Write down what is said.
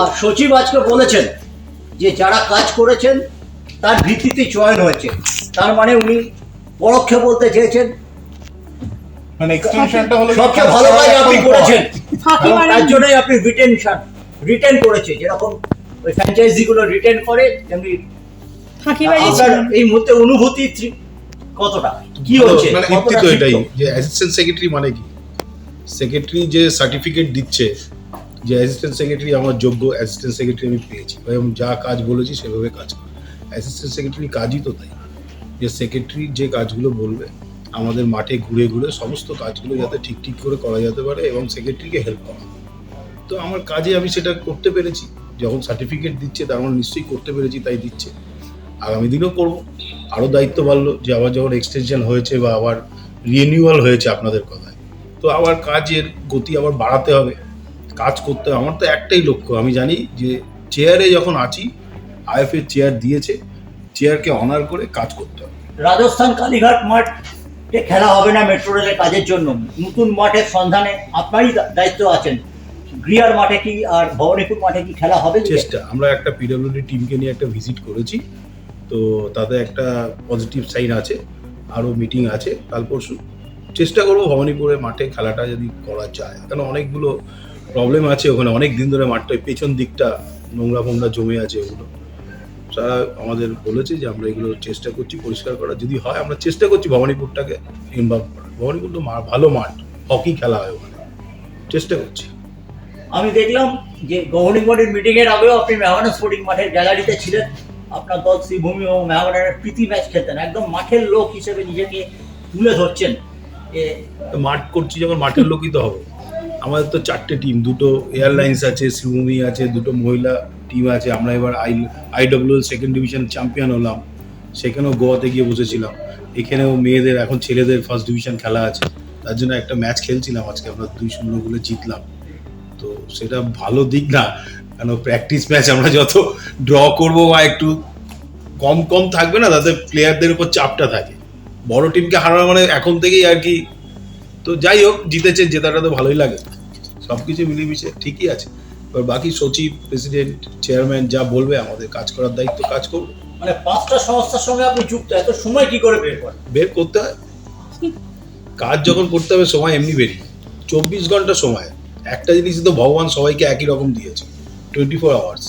আর সচিব আজকে বলেছেন যে যারা কাজ করেছেন তার ভিত্তিতে চয়ন হয়েছে। তার মানে উনি পরোক্ষে বলতে চেয়েছেন। মানে এক্সটেনশনটা হলো সবচেয়ে ভালো কাজ আপনি করেছেন। তার জন্যই আপনি রিটেনশন রিটেন করেছে। যেরকম ওই ফ্র্যাঞ্চাইজিগুলো রিটেন করে তেমনি এই মুহূর্তে অনুভূতি কতটা? কি হচ্ছে? মানে? এটাই যে অ্যাসিস্ট্যান্ট সেক্রেটারি মানে কি? সেক্রেটারি যে সার্টিফিকেট দিচ্ছে যে অ্যাসিস্ট্যান্ট সেক্রেটারি আমার যোগ্য অ্যাসিস্ট্যান্ট সেক্রেটারি আমি পেয়েছি। বা আমি যা কাজ বলেছি সেভাবে কাজ করি। অ্যাসিস্ট্যান্ট সেক্রেটারি কাজই তো তাই। যে সেক্রেটারি যে কাজগুলো বলবে, আমাদের মাঠে ঘুরে ঘুরে সমস্ত কাজগুলো যাতে ঠিক ঠিক করে করা যেতে পারে এবং সেক্রেটারিকে হেল্প করা। তো আমার কাজে আমি সেটা করতে পেরেছি। যখন সার্টিফিকেট দিচ্ছে, তার মানে নিশ্চয়ই করতে পেরেছি, তাই দিচ্ছে। আগামী দিনেও করব। আরও দায়িত্ব বাড়লো যে আবার যখন এক্সটেনশন হয়েছে বা আবার রিনিউয়াল হয়েছে আপনাদের কথায়। তো আবার কাজের গতি আবার বাড়াতে হবে। কাজ করতে হবে। আমার তো একটাই লক্ষ্য আমি জানি যে চেয়ারে যখন আছি আইএফএ চেয়ার দিয়েছে চেয়ারকে অনার করে কাজ করতে হবে। রাজস্থান কালীঘাট মাঠে খেলা হবে না মেট্রো রেলের কাজের জন্য। নতুন মাঠের সন্ধানে আপনারই দায়িত্ব আছেন। গ্রিয়ার মাঠে কি আর ভবানীপুর মাঠে কি খেলা হবে? চেষ্টা। আমরা একটা পিডব্লিউডি টিমকে নিয়ে একটা ভিজিট করেছি। তো তাতে একটা পজিটিভ সাইন আছে আরও মিটিং আছে। কাল পরশু চেষ্টা করব ভবানীপুরের মাঠে খেলাটা যদি করা যায়। কেন অনেকগুলো প্রবলেম আছে ওখানে অনেক দিন ধরে মাঠটা পেছন দিকটা নোংরা ফোংরা জমে আছে ওগুলো। তারা আমাদের বলেছে যে আমরা এগুলো চেষ্টা করছি পরিষ্কার করার। যদি হয় আমরা চেষ্টা করছি ভবানীপুরটাকে ইনভলভ করার। ভবানীপুর তো ভালো মাঠ হকি খেলা হয় ওখানে। চেষ্টা করছি। আমি দেখলাম যে গভর্নিং বডির মিটিং এর আগেও আপনি মেহানা স্পোর্টিং মাঠের গ্যালারিতে ছিলেন। আপনার দল শ্রীভূমি ও মেহানার প্রীতি ম্যাচ খেলতেন। একদম মাঠের লোক হিসেবে নিজেকে তুলে ধরছেন। এ, মাঠ করছি যখন মাঠের লোকই তো হবে। আমাদের তো চারটে টিম দুটো এয়ারলাইন্স আছে শ্রীভূমি আছে, দুটো মহিলা টিম আছে। আমরা এবার I IW second division champion হলাম। সেখানেও গোয়াতে গিয়ে বসেছিলাম। এখানেও মেয়েদের, এখন ছেলেদের ফার্স্ট ডিভিশন খেলা আছে। তার জন্য একটা ম্যাচ খেলছিলাম আজকে, আমরা দুই শূন্য গোলে জিতলাম। তো সেটা ভালো দিক না। কেন প্র্যাকটিস ম্যাচ আমরা যত ড্র করব বা একটু কম কম থাকবে না, তাতে প্লেয়ারদের উপর চাপটা থাকে। বড় টিমকে হারানো মানে এখন থেকেই আর কি। তো যাই হোক, জিতেছে, জেতাটা তো ভালোই লাগে। সব কিছু মিলেমিশে ঠিকই আছে। এবার বাকি সচিব প্রেসিডেন্ট চেয়ারম্যান যা বলবে আমাদের কাজ করার দায়িত্ব কাজ করব। মানে পাঁচটা সংস্থার সঙ্গে আপনি যুক্ত এত সময় কি করে বের করেন? বের করতে হয়। কাজ যখন করতে হবে সময় এমনি বেরিয়ে চব্বিশ ঘণ্টা সময়। একটা জিনিস তো ভগবান সবাইকে একই রকম দিয়েছে টোয়েন্টি ফোর আওয়ার্স